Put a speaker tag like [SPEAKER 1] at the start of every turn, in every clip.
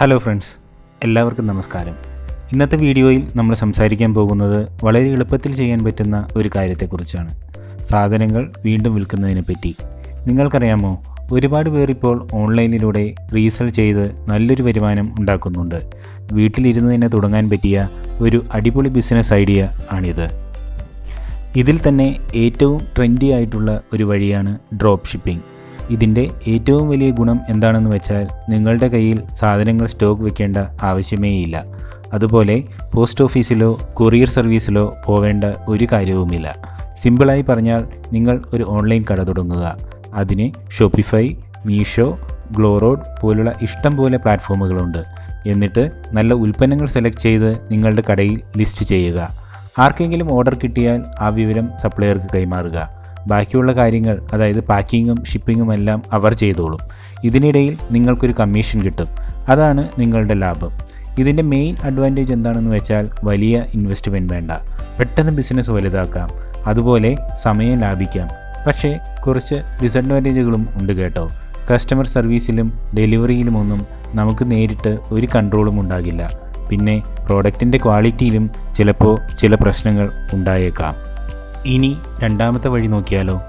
[SPEAKER 1] Hello friends എല്ലാവർക്കും നമസ്കാരം. ഇന്നത്തെ വീഡിയോയിൽ നമ്മൾ സംസാരിക്കാൻ പോകുന്നത് വളരെ എളുപ്പത്തിൽ ചെയ്യാൻ പറ്റുന്ന ഒരു കാര്യത്തെക്കുറിച്ചാണ്. സാധനങ്ങൾ വീണ്ടും വിൽക്കുന്നതിനെ പറ്റി. നിങ്ങൾക്കറിയാമോ ഒരുപാട് പേർ ഇപ്പോൾ ഓൺലൈനിലൂടെ റീസെൽ ചെയ്ത് നല്ലൊരു വരുമാനം ഉണ്ടാക്കുന്നുണ്ട്. വീട്ടിലിരുന്ന് തന്നെ തുടങ്ങാൻ പറ്റിയ ഒരു അടിപൊളി ബിസിനസ് ഐഡിയ ആണിത്. ഇതിൽ തന്നെ ഏറ്റവും ട്രെൻഡി ആയിട്ടുള്ള ഒരു വഴിയാണ് ഡ്രോപ്പ് ഷിപ്പിംഗ്. ഇതിന്റെ ഏറ്റവും വലിയ ഗുണം എന്താണെന്ന് വെച്ചാൽ നിങ്ങളുടെ കയ്യിൽ സാധനങ്ങൾ സ്റ്റോക്ക് വെക്കേണ്ട ആവശ്യമേയില്ല. അതുപോലെ പോസ്റ്റ് ഓഫീസിലോ കൊറിയർ സർവീസിലോ പോവേണ്ട ഒരു കാര്യവുമില്ല. സിമ്പിളായി പറഞ്ഞാൽ നിങ്ങൾ ഒരു ഓൺലൈൻ കട തുടങ്ങുക. അതിന് ഷോപ്പിഫൈ മീഷോ ഗ്ലോറോഡ് പോലുള്ള ഇഷ്ടം പോലെ പ്ലാറ്റ്ഫോമുകളുണ്ട്. എന്നിട്ട് നല്ല ഉൽപ്പന്നങ്ങൾ സെലക്ട് ചെയ്ത് നിങ്ങളുടെ കടയിൽ ലിസ്റ്റ് ചെയ്യുക. ആർക്കെങ്കിലും ഓർഡർ കിട്ടിയാൽ ആ വിവരം സപ്ലയർക്ക് കൈമാറുക. ബാക്കിയുള്ള കാര്യങ്ങൾ അതായത് പാക്കിങ്ങും ഷിപ്പിങ്ങും എല്ലാം അവർ ചെയ്തോളും. ഇതിനിടയിൽ നിങ്ങൾക്കൊരു കമ്മീഷൻ കിട്ടും. അതാണ് നിങ്ങളുടെ ലാഭം. ഇതിന്റെ മെയിൻ അഡ്വാന്റേജ് എന്താണെന്ന് വെച്ചാൽ വലിയ ഇൻവെസ്റ്റ്മെന്റ് വേണ്ട. പെട്ടെന്ന് ബിസിനസ് വലുതാക്കാം. അതുപോലെ സമയം ലാഭിക്കാം. പക്ഷേ കുറച്ച് ഡിസഡ്വാന്റേജുകളും ഉണ്ട് കേട്ടോ. കസ്റ്റമർ സർവീസിലും ഡെലിവറിയിലുമൊന്നും നമുക്ക് നേരിട്ട് ഒരു കൺട്രോളും ഉണ്ടാകില്ല. പിന്നെ പ്രോഡക്റ്റിന്റെ ക്വാളിറ്റിയിലും ചിലപ്പോൾ ചില പ്രശ്നങ്ങൾ ഉണ്ടായേക്കാം. ഇനി രണ്ടാമത്തെ വഴി നോക്കിയാലോ?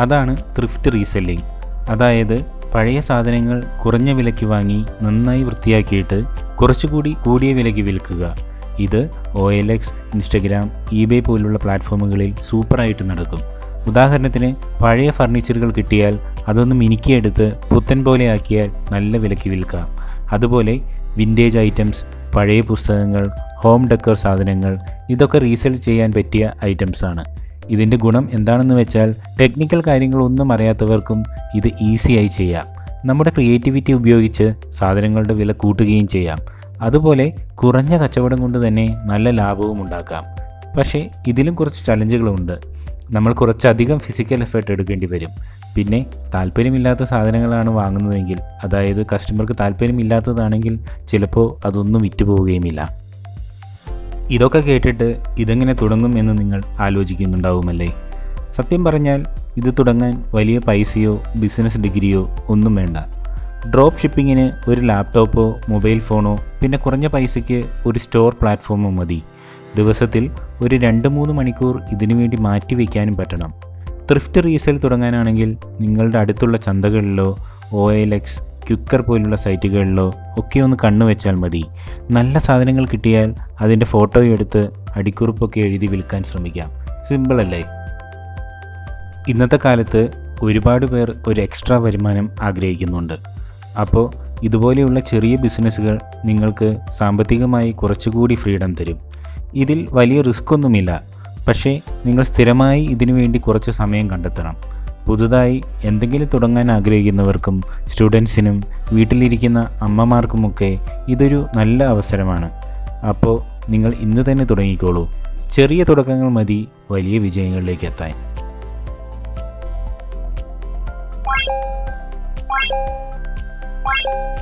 [SPEAKER 1] അതാണ് ത്രിഫ്റ്റ് റീസെല്ലിംഗ് അതായത് പഴയ സാധനങ്ങൾ കുറഞ്ഞ വിലയ്ക്ക് വാങ്ങി നന്നായി വൃത്തിയാക്കിയിട്ട് കുറച്ചുകൂടി കൂടിയ വിലയ്ക്ക് വിൽക്കുക. ഇത് O L X Instagram eBay പോലുള്ള പ്ലാറ്റ്ഫോമുകളിൽ സൂപ്പറായിട്ട് നടക്കും. ഉദാഹരണത്തിന് പഴയ ഫർണിച്ചറുകൾ കിട്ടിയാൽ അതൊന്ന് മിനുക്കിയെടുത്ത് പുത്തൻ പോലെ ആക്കിയാൽ നല്ല വിലയ്ക്ക് വിൽക്കാം. അതുപോലെ വിന്റേജ് ഐറ്റംസ് പഴയ പുസ്തകങ്ങൾ ഹോം ഡെക്കർ സാധനങ്ങൾ ഇതൊക്കെ റീസെൽ ചെയ്യാൻ പറ്റിയ ഐറ്റംസ് ആണ്. ഇതിന്റെ ഗുണം എന്താണെന്ന് വെച്ചാൽ ടെക്നിക്കൽ കാര്യങ്ങളൊന്നും അറിയാത്തവർക്കും ഇത് ഈസിയായി ചെയ്യാം. നമ്മുടെ ക്രിയേറ്റിവിറ്റി ഉപയോഗിച്ച് സാധനങ്ങളുടെ വില കൂട്ടുകയും ചെയ്യാം. അതുപോലെ കുറഞ്ഞ കച്ചവടം കൊണ്ട് തന്നെ നല്ല ലാഭവും ഉണ്ടാക്കാം. പക്ഷേ ഇതിലും കുറച്ച് ചലഞ്ചുകളുണ്ട് നമ്മൾ കുറച്ചധികം ഫിസിക്കൽ എഫേർട്ട് എടുക്കേണ്ടി വരും. പിന്നെ താല്പര്യമില്ലാത്ത സാധനങ്ങളാണ് വാങ്ങുന്നതെങ്കിൽ അതായത് കസ്റ്റമർക്ക് താല്പര്യമില്ലാത്തതാണെങ്കിൽ ചിലപ്പോൾ അതൊന്നും വിറ്റുപോവുകയുമില്ല. ഇതൊക്കെ കേട്ടിട്ട് ഇതെങ്ങനെ തുടങ്ങും എന്ന് നിങ്ങൾ ആലോചിക്കുന്നുണ്ടാവുമല്ലേ? സത്യം പറഞ്ഞാൽ ഇത് തുടങ്ങാൻ വലിയ പൈസയോ ബിസിനസ് ഡിഗ്രിയോ ഒന്നും വേണ്ട. ഡ്രോപ്പ് ഷിപ്പിങ്ങിന് ഒരു ലാപ്ടോപ്പോ മൊബൈൽ ഫോണോ പിന്നെ കുറഞ്ഞ പൈസയ്ക്ക് ഒരു സ്റ്റോർ പ്ലാറ്റ്ഫോമും മതി. ദിവസത്തിൽ ഒരു രണ്ട് മൂന്ന് മണിക്കൂർ ഇതിനു വേണ്ടി മാറ്റി വയ്ക്കാനും പറ്റണം. ത്രിഫ്റ്റ് റീസെൽ തുടങ്ങാനാണെങ്കിൽ നിങ്ങളുടെ അടുത്തുള്ള ചന്തകളിലോ ഒ എൽ എക്സ് ക്യുക്കർ പോലുള്ള സൈറ്റുകളിലോ ഒക്കെ ഒന്ന് കണ്ണു വെച്ചാൽ മതി. നല്ല സാധനങ്ങൾ കിട്ടിയാൽ അതിന്റെ ഫോട്ടോ എടുത്ത് അടിക്കുറിപ്പൊക്കെ എഴുതി വിൽക്കാൻ ശ്രമിക്കാം. സിമ്പിളല്ലേ ഇന്നത്തെ കാലത്ത് ഒരുപാട് പേർ ഒരു എക്സ്ട്രാ വരുമാനം ആഗ്രഹിക്കുന്നുണ്ട്. അപ്പോൾ ഇതുപോലെയുള്ള ചെറിയ ബിസിനസ്സുകൾ നിങ്ങൾക്ക് സാമ്പത്തികമായി കുറച്ചുകൂടി ഫ്രീഡം തരും. ഇതിൽ വലിയ റിസ്ക് ഒന്നുമില്ല. പക്ഷേ നിങ്ങൾ സ്ഥിരമായി ഇതിനു വേണ്ടി കുറച്ച് സമയം കണ്ടെത്തണം. പുതുതായി എന്തെങ്കിലും തുടങ്ങാൻ ആഗ്രഹിക്കുന്നവർക്കും സ്റ്റുഡൻസിനും വീട്ടിലിരിക്കുന്ന അമ്മമാർക്കുമൊക്കെ ഇതൊരു നല്ല അവസരമാണ്. അപ്പോൾ നിങ്ങൾ ഇന്ന് തന്നെ തുടങ്ങിക്കോളൂ. ചെറിയ തുടക്കങ്ങൾ മതി വലിയ വിജയങ്ങളിലേക്ക് എത്താൻ. you